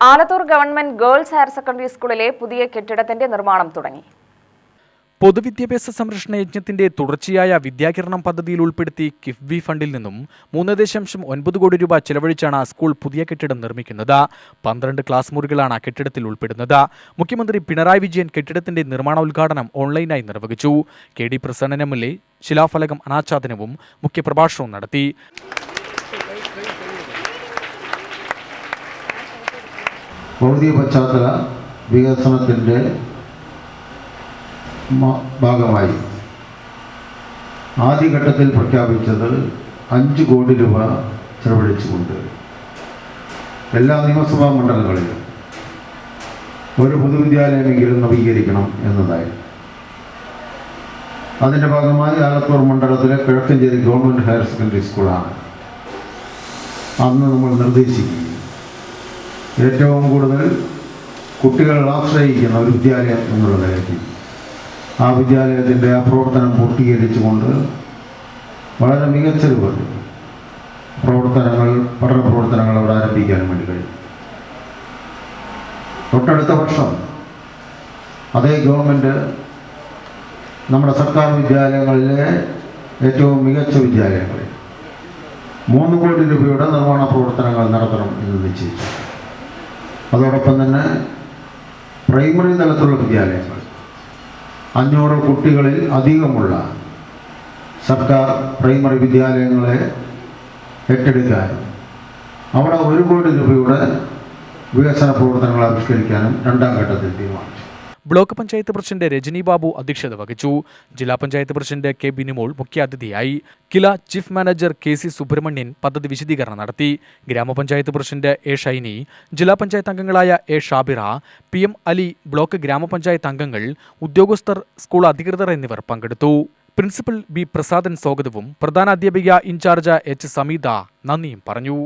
Alathur government girls higher secondary സ്കൂളിലെ പുതിയ കെട്ടിടത്തിന്റെ നിർമ്മാണം തുടങ്ങി. പൊതുവിദ്യാഭ്യാസ സംരക്ഷണ യജ്ഞത്തിന്റെ തുടർച്ചയായ വിദ്യാകിരണം പദ്ധതിയിൽ ഉൾപ്പെടുത്തി കിഫ്ബി ഫണ്ടിൽ നിന്നും മൂന്ന് ദശാംശം ഒൻപത് കോടി രൂപ ചെലവഴിച്ചാണ് സ്കൂൾ പുതിയ കെട്ടിടം നിർമ്മിക്കുന്നത്. പന്ത്രണ്ട് ക്ലാസ് മുറികളാണ് കെട്ടിടത്തിൽ ഉൾപ്പെടുന്നത്. മുഖ്യമന്ത്രി പിണറായി വിജയൻ കെട്ടിടത്തിന്റെ നിർമ്മാണോദ്ഘാടനം ഓൺലൈനായി നിർവഹിച്ചു. K D Prasannan M L A ശിലാഫലകം അനാച്ഛാദനവും മുഖ്യപ്രഭാഷണവും നടത്തി. ഭൗതിക പശ്ചാത്തല വികസനത്തിന്റെ ഭാഗമായി. ആദ്യഘട്ടത്തിൽ പ്രഖ്യാപിച്ചത് അഞ്ച് കോടി രൂപ ചെലവഴിച്ചുകൊണ്ട്. എല്ലാ നിയമസഭാ മണ്ഡലങ്ങളിലും. ഒരു പൊതുവിദ്യാലയമെങ്കിലും നവീകരിക്കണം എന്നതായിരുന്നു. അതിന്റെ ഭാഗമായി ആലത്തൂർ മണ്ഡലത്തിലെ കിഴക്കഞ്ചേരി ഗവൺമെന്റ് ഹയർ സെക്കൻഡറി സ്കൂളാണ്. അന്ന് നമ്മൾ നിർദ്ദേശിക്കുകയും ഏറ്റവും കൂടുതൽ കുട്ടികൾ ആശ്രയിക്കുന്ന ഒരു വിദ്യാലയം എന്നുള്ള ആ വിദ്യാലയത്തിന്റെ ആ പ്രവർത്തനം പൂർത്തീകരിച്ചുകൊണ്ട് വളരെ മികച്ച രൂപത്തിൽ പ്രവർത്തനങ്ങൾ പഠന പ്രവർത്തനങ്ങൾ അവിടെ ആരംഭിക്കാനും വേണ്ടി കഴിയും. തൊട്ടടുത്ത വർഷം അതേ ഗവൺമെന്റ് നമ്മുടെ സർക്കാർ വിദ്യാലയങ്ങളിലെ ഏറ്റവും മികച്ച വിദ്യാലയങ്ങളിൽ മൂന്ന് കോടി രൂപയുടെ നിർമ്മാണ പ്രവർത്തനങ്ങൾ നടത്തണം എന്ന് നിശ്ചയിച്ചു. അതോടൊപ്പം തന്നെ പ്രൈമറി തലത്തിലുള്ള വിദ്യാലയങ്ങൾ. അഞ്ഞൂറ് കുട്ടികളിൽ അധികമുള്ള സർക്കാർ പ്രൈമറി വിദ്യാലയങ്ങളെ ഏറ്റെടുക്കാനും അവിടെ ഒരു കോടി രൂപയുടെ വികസന പ്രവർത്തനങ്ങൾ ആവിഷ്കരിക്കാനും രണ്ടാം ഘട്ടത്തിൽ തീരുമാനിച്ചു. ബ്ലോക്ക് പഞ്ചായത്ത് പ്രസിഡന്റ് രജനി ബാബു അധ്യക്ഷത വഹിച്ചു. ജില്ലാ പഞ്ചായത്ത് പ്രസിഡന്റ് കെ ബിനിമോൾ മുഖ്യാതിഥിയായി. Kila chief manager K C Subrahmanian പദ്ധതി വിശദീകരണം നടത്തി. ഗ്രാമപഞ്ചായത്ത് പ്രസിഡന്റ് എ ഷൈനി ജില്ലാ പഞ്ചായത്ത് അംഗങ്ങളായ A Shabira P M Ali block ഗ്രാമപഞ്ചായത്ത് അംഗങ്ങൾ ഉദ്യോഗസ്ഥർ സ്കൂൾ അധികൃതർ എന്നിവർ പങ്കെടുത്തു. പ്രിൻസിപ്പൽ ബി പ്രസാദൻ സ്വാഗതവും പ്രധാന അധ്യാപിക ഇൻചാർജ് എച്ച് സമീത നന്ദിയും പറഞ്ഞു.